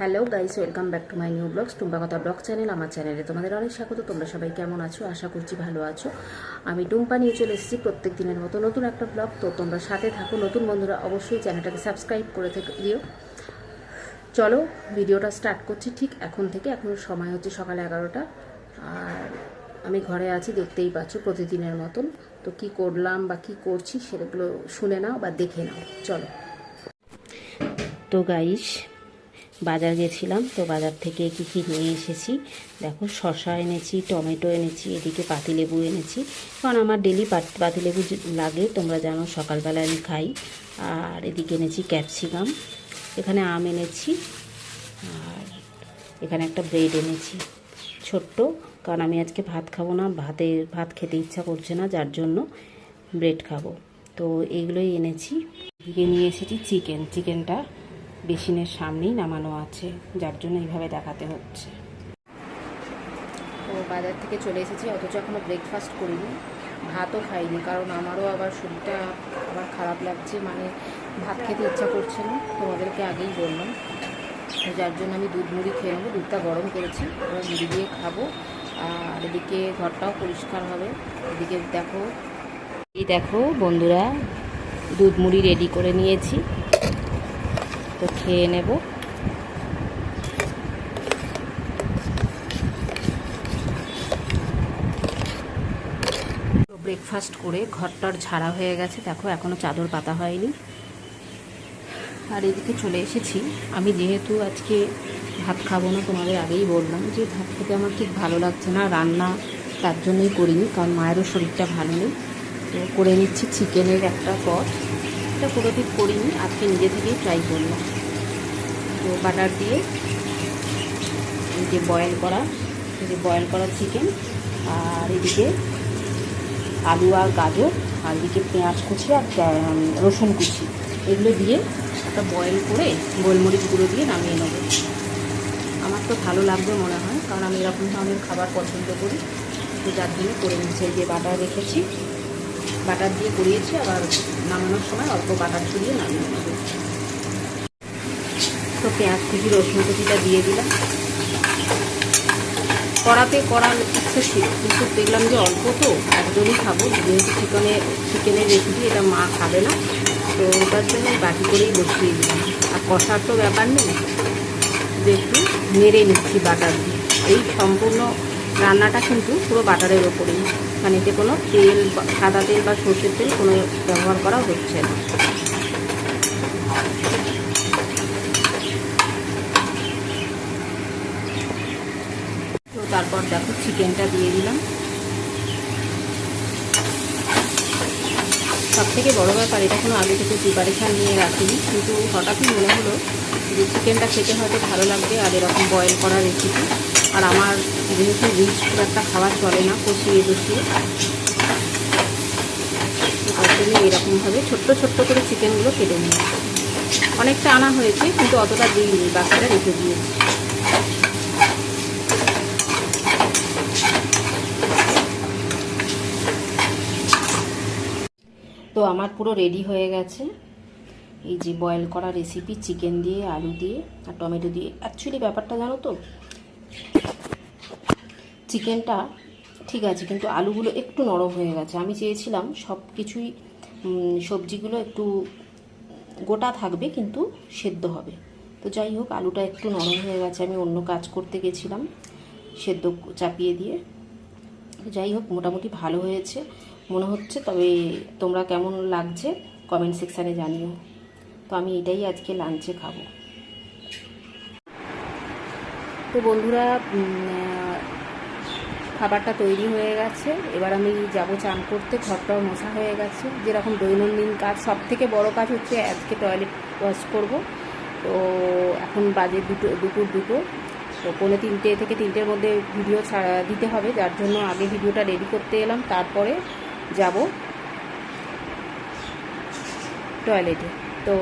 Hello guys, welcome back to my new vlogs টুম্বা কথা blog channel, আমার চ্যানেলে তোমাদের অনেক স্বাগত, তোমরা সবাই কেমন আছো? আশা করছি ভালো আছো। আমি টুম্পা নিয়ে চলে এসেছি প্রত্যেক দিনের মতো নতুন একটা ব্লগ, তো তোমরা সাথে থাকো। নতুন বন্ধুরা অবশ্যই চ্যানেলটাকে সাবস্ক্রাইব করে থেকে দিও। চলো, ভিডিওটা স্টার্ট করছি ঠিক এখন থেকে, এখন সময় হচ্ছে সকাল এগারোটা। আর আমি ঘরে আছি, দেখতেই পাচ্ছ প্রতিদিনের মতন। তো কি করলাম বা কি করছি সেগুলো শুনে নাও বা দেখে নাও। চলো। তো গাইস বাজার গেছিলাম, তো বাজার থেকে কী কী নিয়ে এসেছি? দেখো শশা এনেছি, টমেটো এনেছি, এদিকে পাতিলেবু এনেছি। কারণ আমার ডেলি পাতিলেবু লাগে, তোমরা জানো সকালবেলা আমি খাই। আর এদিকে এনেছি ক্যাপসিকাম, এখানে আম এনেছি। আর এখানে একটা ব্রেড এনেছি, ছোট্ট। কারণ আমি আজকে ভাত খাব না, ভাতে, ভাত খেতে ইচ্ছা করছে না, যার জন্য ব্রেড খাব। তো এইগুলোই এনেছি। এদিকে নিয়ে এসেছি চিকেন, চিকেনটা বেসিনের সামনেই নামানো আছে, যার জন্য এইভাবে দেখাতে হচ্ছে। তো বাজার থেকে চলে এসেছি, অথচ এখনও ব্রেকফাস্ট করিনি, ভাতও খাইনি, কারণ আমারও আবার শরীরটা আবার খারাপ লাগছে মানে ভাত খেতে ইচ্ছা করছে না, তোমাদেরকে আগেই বললাম। যার জন্য আমি দুধ মুড়ি খেয়ে নেব, দুধটা গরম করেছি, এবার মুড়ি দিয়ে খাব, আর এদিকে ঘরটাও পরিষ্কার হবে, এদিকে দেখো। এই দেখো বন্ধুরা, দুধ মুড়ি রেডি করে নিয়েছি। তো খেয়ে নেব। ব্রেকফাস্ট করে ঘরটার ঝাড়া হয়ে গেছে। দেখো এখনও চাদর পাতা হয়নি। আর এদিকে চলে এসেছি। আমি যেহেতু আজকে ভাত খাব না, তোমাদের আগেই বললাম যে ভাত খেতে আমার ঠিক ভালো লাগছে না। রান্না তার জন্যই করিনি, কারণ মায়েরও শরীরটা ভালো নেই। তো করে নিচ্ছি চিকেনের একটা পদ। এটা পুরো ঠিক করিনি, আজকে নিজে থেকেই ট্রাই করলাম। তো বাটার দিয়ে এই যে বয়েল করা, এই যে বয়েল করা চিকেন আর এদিকে আলু আর গাজর, আর এদিকে পেঁয়াজ কুচি আর রসুন কুচি। এগুলো দিয়ে একটা বয়েল করে গোলমরিচ গুঁড়ো দিয়ে নামিয়ে নেব। আমার তো ভালো লাগবে মনে হয়, কারণ আমি এরকম ধরনের খাবার পছন্দ করি। তো যার জন্য করে নিচ্ছি। যে বাটার রেখেছি। বাটার দিয়ে করিয়েছি, আবার নামানোর সময় অল্প বাটার ছড়িয়ে নামিয়ে নেব। তো পেঁয়াজ কুচি, রসুন কুচিটা দিয়ে দিলাম। কড়াতে করার ইচ্ছে ছিল, কিন্তু দেখলাম যে অল্প তো একজনই খাব। যেহেতু চিকেনের চিকেনের রেসিপি এটা মা খাবে না, তো ওটার জন্য বাটি করেই বসিয়ে দিলাম। আর কষার তো ব্যাপার নেই, যে একটু নেড়ে নিচ্ছি বাটার দিয়ে। এই সম্পূর্ণ রান্নাটা কিন্তু পুরো বাটারের ওপরেই। এতে কোনো তেল সাদা তেল বা সর্ষের তেল কোনো ব্যবহার করা হচ্ছে না। তারপর দেখো চিকেনটা দিয়ে দিলাম। সব থেকে বড়ো ব্যাপার, এটা কোনো আগে থেকে প্রিপারেশান নিয়ে রাখিনি, কিন্তু হঠাৎই মনে হলো যে চিকেনটা খেতে হয়তো ভালো লাগবে আর এরকম বয়েল করা রেসিপি আর আমার যেহেতু রিচ খুব একটা খাওয়া চলে না, কষিয়ে বসিয়ে তার এরকমভাবে ছোট্ট ছোট্ট করে চিকেনগুলো কেটে নিয়েছি অনেকটা আনা হয়েছে, কিন্তু অতটা দিইনি, বাকিটা রেখে দিয়েছি। তো আমার পুরো রেডি হয়ে গেছে। এই যে বয়েল করা রেসিপি চিকেন দিয়ে, আলু দিয়ে আর টমেটো দিয়ে। অ্যাকচুয়ালি ব্যাপারটা জানো তো চিকেনটা ঠিক আছে, কিন্তু আলুগুলো একটু নরম হয়ে গেছে। আমি চেয়েছিলাম সব কিছুই সবজিগুলো একটু গোটা থাকবে, কিন্তু সেদ্ধ হবে। তো যাই হোক, আলুটা একটু নরম হয়ে গেছে, আমি অন্য কাজ করতে গেছিলাম, সেদ্ধ চাপিয়ে দিয়ে। যাই হোক, মোটামুটি ভালো হয়েছে, মনে হচ্ছে, তবে তোমরা কেমন লাগছে, কমেন্ট সেকশানে জানিও। তো আমি এটাই আজকে লাঞ্চে খাব। তো বন্ধুরা খাবারটা তৈরি হয়ে গেছে। এবার আমি যাব চান করতে, ঘরটাও মশা হয়ে গেছে। যেরকম দৈনন্দিন কাজ সব থেকে বড় কাজ হচ্ছে আজকে টয়লেট ওয়াশ করব। তো এখন বাজে দুটো, দুপুর দুটো। তো পৌনে তিনটে থেকে তিনটের মধ্যে ভিডিও দিতে হবে। যার জন্য আগে ভিডিওটা রেডি করতে এলাম। তারপরে যাব টয়লেটে। তো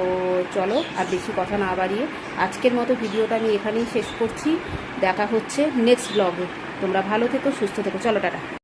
চলো আর বেশি কথা না বাড়িয়ে আজকের মতো ভিডিওটা আমি এখানেই শেষ করছি। দেখা হচ্ছে নেক্সট ব্লগে তোমরা ভালো থেকো, সুস্থ থেকো। চলো, টাটা।